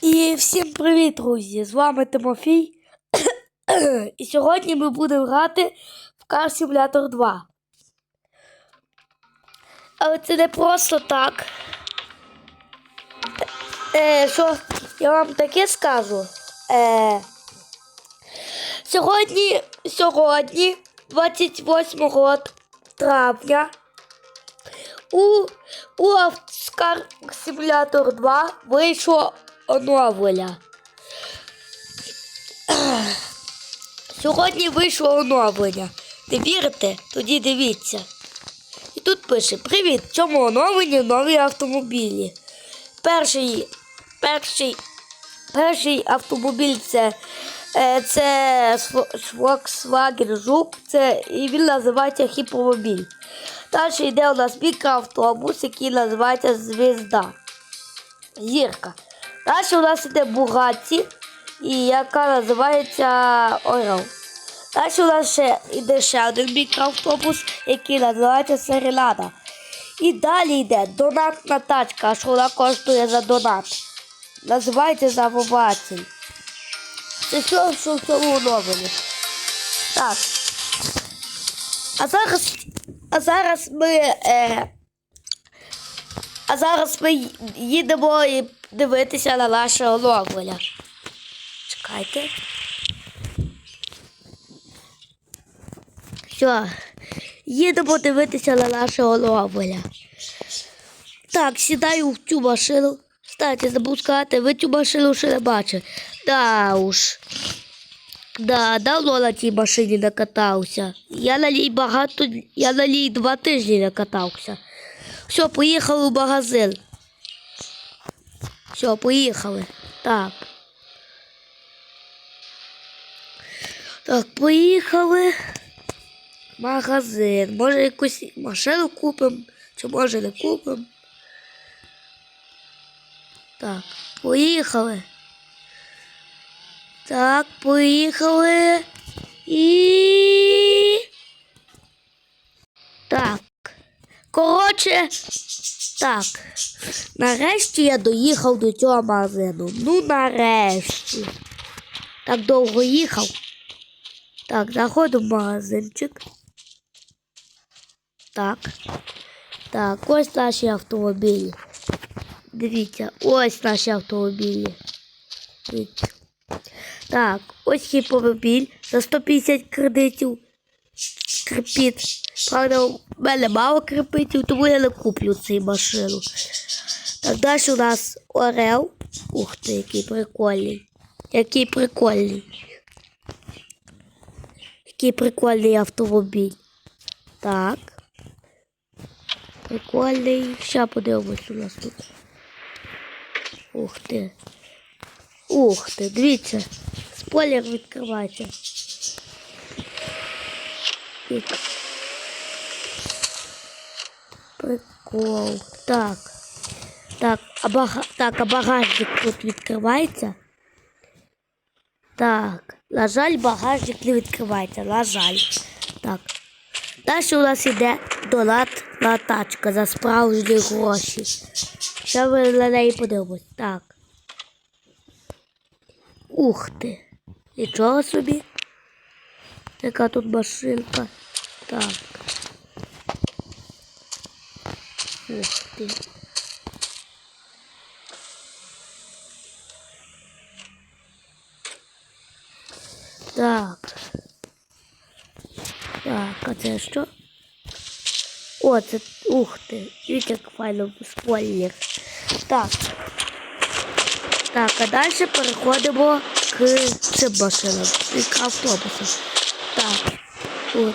І всім привіт, друзі! З вами Тимофій. І сьогодні ми будемо грати в Car Simulator 2. Але це не просто так. Е, що я вам таке скажу? Е, сьогодні, сьогодні, 28 травня, у, у Car Simulator 2 вийшло оновлення. Сьогодні вийшло оновлення. Не вірите? Тоді дивіться. І тут пише: Привіт! В цьому оновленні нові автомобілі. Перший, перший, перший автомобіль це, е, це Volkswagen Жук, це, і він називається Хіпомобіль. Далі йде у нас мікроавтобус, який називається Звізда. Зірка. Далі у нас іде Бугаті, і яка називається Орел. Далі у нас ще йде ще один мікроавтобус, який називається Серенада. І далі йде донатна тачка, що вона коштує за донат. Називається Завователь. Це все, що в цьому оновленні. Так. А зараз, а зараз ми. Е, а зараз ми їдемо і дивитися на наше оновлення. Чекайте. Все. Їдемо дивитися на наше оновлення. Так, сідаю в цю машину. Кстати, забув сказати, ви цю машину ще не бачили. Да уж. Да, давно на тій машині не катався. Я на ній багато, я на ній два тижні не катався. Все, поїхали в магазин. Все, поїхали. Так. Так, поїхали. Магазин. Може якусь машину купимо, чи може не купимо. Так, поїхали. Так, поїхали. І. Так. Коротше, так. Нарешті я доїхав до цього магазину. Ну, нарешті. Так довго їхав. Так, заходимо в магазинчик. Так. Так, ось наші автомобілі. Дивіться, ось наші автомобілі. Дивіться. Так, ось хіпомобіль за 150 кредитів. Крепіт. Правда, у мене мало крепитів, тому я не куплю цю машину. Так, далі у нас Орел. Ух ти, який прикольний. Який прикольний. Який прикольний автомобіль. Так. Прикольний. Ще подивимось у нас тут. Ух ти. Ух ти, дивіться. Спойлер відкривається. Дивіться. Прикол. Так. Так, а бага... так, а багажник тут відкривається. Так. На жаль, багажник не відкривається. На жаль. Так. Далі у нас іде донатна тачка за справжні гроші. Ще ми на неї подивимось. Так. Ух ти. Нічого собі. Яка тут машинка. Так. Ух ти. Так. Так, а це що? О, це. Ух ти. Дивіться, як файно спойлер. Так. Так, а далі переходимо к цим машинам, к автобусам. Так.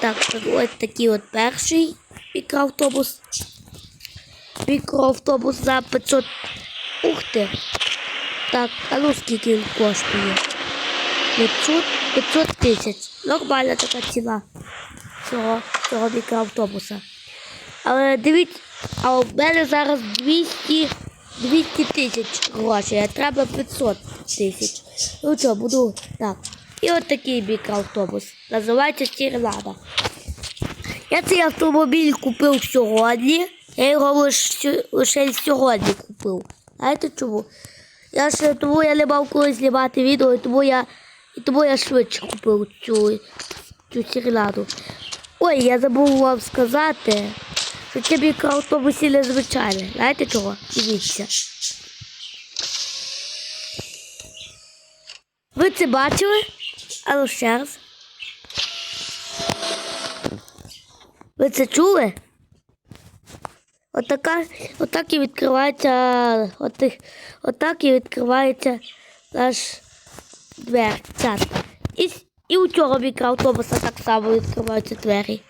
Так, ось такий от перший мікроавтобус. Мікроавтобус за 500. Ух ти. Так, а ну скільки він коштує? 500, 500 тисяч. Нормальна така ціна цього, цього мікроавтобуса. Але дивіться, а у мене зараз 200, 200 тисяч грошей, а треба 500 тисяч. Ну що, буду так. І от такий мікроавтобус. Називається Сірнада. Я цей автомобіль купив сьогодні. Я його лише, лише сьогодні купив. Знаєте чому? Я ж тому я не мав коли знімати відео, і тому я, і тому я швидше купив цю, цю сірляду. Ой, я забув вам сказати, що це мікроавтобусі незвичайне. Знаєте чого? Дивіться. Ви це бачили? А ну ще. Ви це чули? Отака, отак і відкривається, отак, отак і відкривається наш дверцят. І, і у цього мікроавтобуса так само відкриваються двері.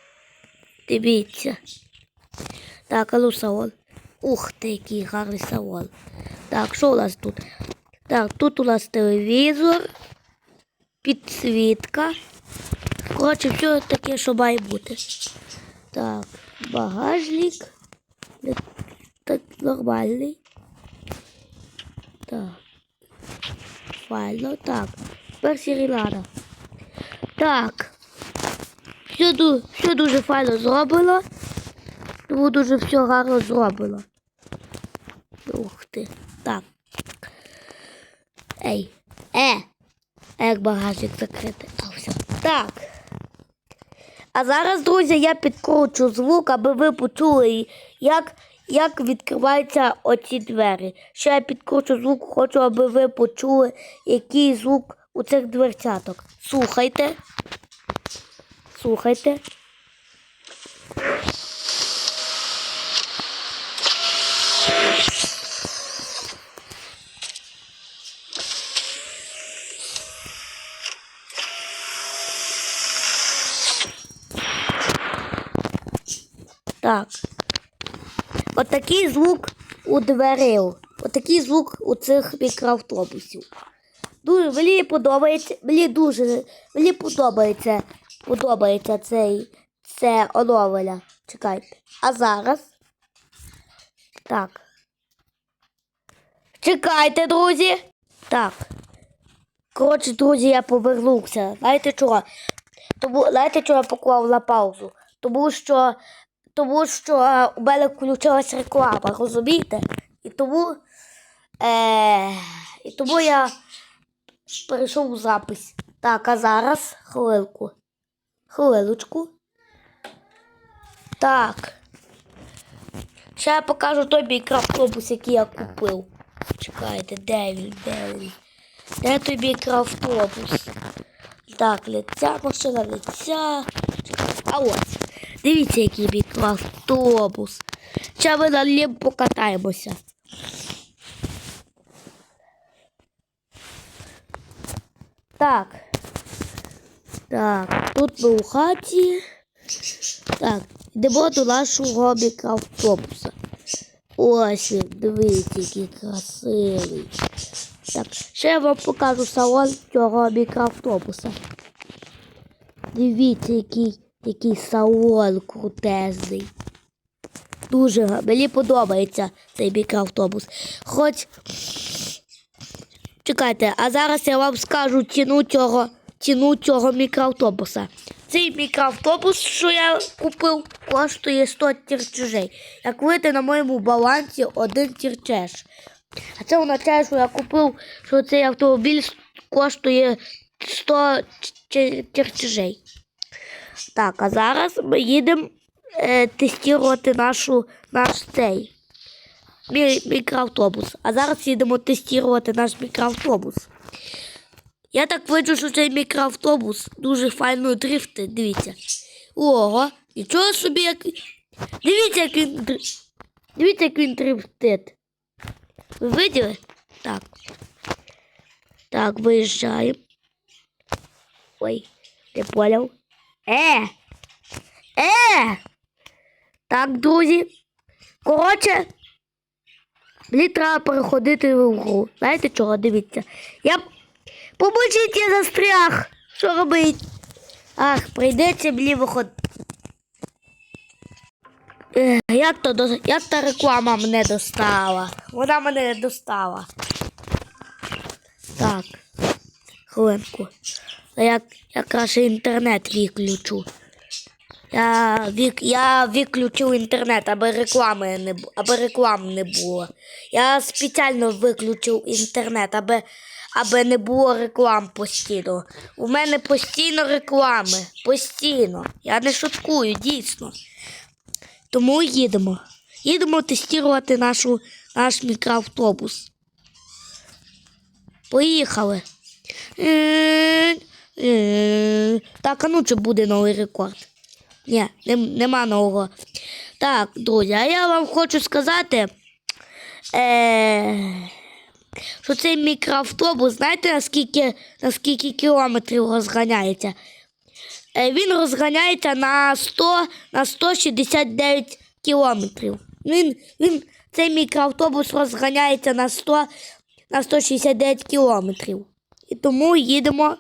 Дивіться. Так, а ну салон. Ух ти, який гарний салон. Так, що у нас тут? Так, тут у нас телевізор, підсвітка. Коротше, все таке, що має бути. Так, багажник. Так, нормальний. Так. Файно. Так. Тепер сірілада. Так. Все, ду- все дуже файно зроблено. Тому дуже все гарно зроблено. Ух ти. Так. Ей. Е. А як багажник закритий. А, все. Так. А зараз, друзі, я підкручу звук, аби ви почули, як, як відкриваються оці двері. Ще я підкручу звук, хочу, аби ви почули, який звук у цих дверцяток. Слухайте. Слухайте. Так. Отакий звук у дверей. Отакий звук у цих мікроавтобусів. Дуже мені подобається. Мені дуже мені подобається. Подобається цей це оновлення. Чекайте. А зараз. Так. Чекайте, друзі. Так. Коротше, друзі, я повернувся. Знаєте чого? Тому знаєте, чого я поклав на паузу? Тому що тому що е, у мене включилась реклама, розумієте? І тому, е, і тому я перейшов у запис. Так, а зараз хвилинку. Хвилиночку. Так. Ще я покажу той мікроавтобус, який я купив. Чекайте, де він, де він? Де той мікроавтобус? Так, лиця, машина лиця. А ось. Дивіться, який мікроавтобус. Зараз ми на ньому покатаємося. Так. Так, тут ми у хаті. Так, йдемо до нашого мікроавтобуса. Ось він, дивіться, який красивий. Так, ще я вам покажу салон цього мікроавтобуса. Дивіться, який, який салон крутезний. Дуже мені подобається цей мікроавтобус. Хоч. Чекайте, а зараз я вам скажу ціну цього, ціну цього мікроавтобуса. Цей мікроавтобус, що я купив, коштує 100 тірчежей. Як видите, на моєму балансі один тірчеж. А це означає, що я купив, що цей автомобіль коштує 100 ч- чертежей. Так, а зараз ми їдемо е, тестувати нашу, наш цей мі, мікроавтобус. А зараз їдемо тестувати наш мікроавтобус. Я так бачу, що цей мікроавтобус дуже файно дрифтить. Дивіться. Ого, нічого собі як. Дивіться, як він Дивіться, як він дрифтить. Ви виділи? Так. Так, виїжджаємо. Ой, ти поняв? Е! Е! Так, друзі. Коротше, мені треба переходити в гру. Знаєте чого? Дивіться. Я. Поможіть, я застряг! Що робить? Ах, прийдеться мені виход. Ех, Як то до- як та реклама мене достала? Вона мене не достала. Так. Хвилинку. А я краще інтернет виключу. Я, вік, я виключив інтернет, аби реклами не аби реклам не було. Я спеціально виключив інтернет, аби, аби не було реклам постійно. У мене постійно реклами. Постійно. Я не шуткую, дійсно. Тому їдемо. Їдемо тестувати наш мікроавтобус. Поїхали. Так, а ну чи буде новий рекорд? Ні, нема нового. Так, друзі, а я вам хочу сказати, е, що цей мікроавтобус, знаєте, наскільки, наскільки кілометрів розганяється? Е, він розганяється на 100, на 169 кілометрів. Він, він, цей мікроавтобус розганяється на 100, на 169 кілометрів. І тому їдемо.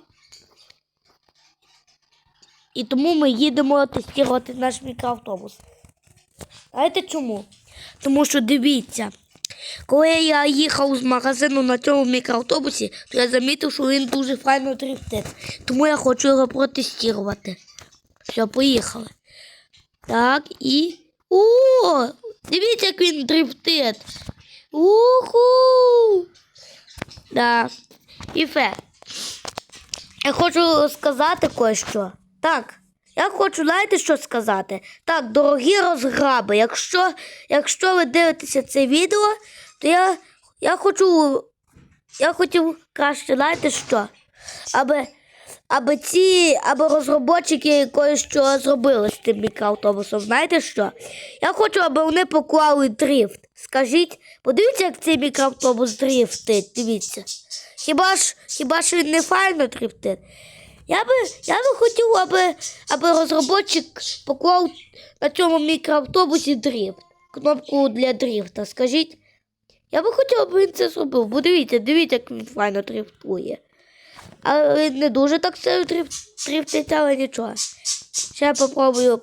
І тому ми їдемо тестувати наш мікроавтобус. Знаєте чому? Тому що дивіться, коли я їхав з магазину на цьому мікроавтобусі, то я замітив, що він дуже файно дрифтить. Тому я хочу його протестувати. Все, поїхали. Так, і. О! Дивіться, як він дрифтить. Уху! Да. І все. Я хочу сказати кое-що. Так, я хочу, знаєте, що сказати? Так, дорогі розграби, якщо, якщо ви дивитеся це відео, то я, я хочу. Я хотів краще, знаєте що? Аби, аби ці, аби розробники кое-що зробили з тим мікроавтобусом. Знаєте що? Я хочу, аби вони поклали дрифт. Скажіть, подивіться, як цей мікроавтобус дрифтить. Дивіться. Хіба ж, хіба ж він не файно дрифтить? Я би, я би хотів, аби, аби розробник поклав на цьому мікроавтобусі дрифт. Кнопку для дрифта. Скажіть. Я би хотів, аби він це зробив. Бо дивіться, дивіться, як він файно дрифтує. Але він не дуже так все дрифтить, але нічого. Ще я попробую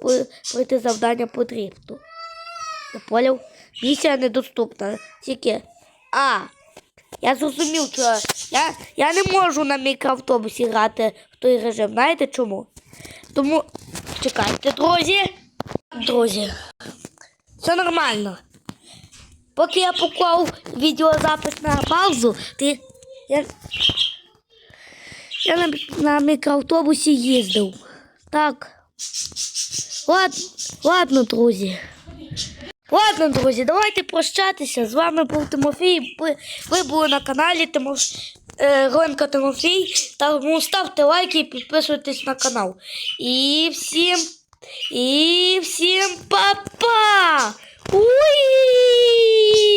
пройти завдання по дрифту. Я поняв? Місія недоступна. Тільки. А, я зрозумів, що я, я не можу на мікроавтобусі грати в той режим. Знаєте чому? Тому чекайте, друзі. Друзі, все нормально. Поки я поклав відеозапис на паузу, ти. Я, я на, на мікроавтобусі їздив. Так. Ладно, ладно, друзі. Ладно, друзі, давайте прощатися. З вами був Тимофій. Ви, були на каналі Тимоф... е, Гонка Тимофій. Тому ставте лайки і підписуйтесь на канал. І всім. І всім па-па! Уї!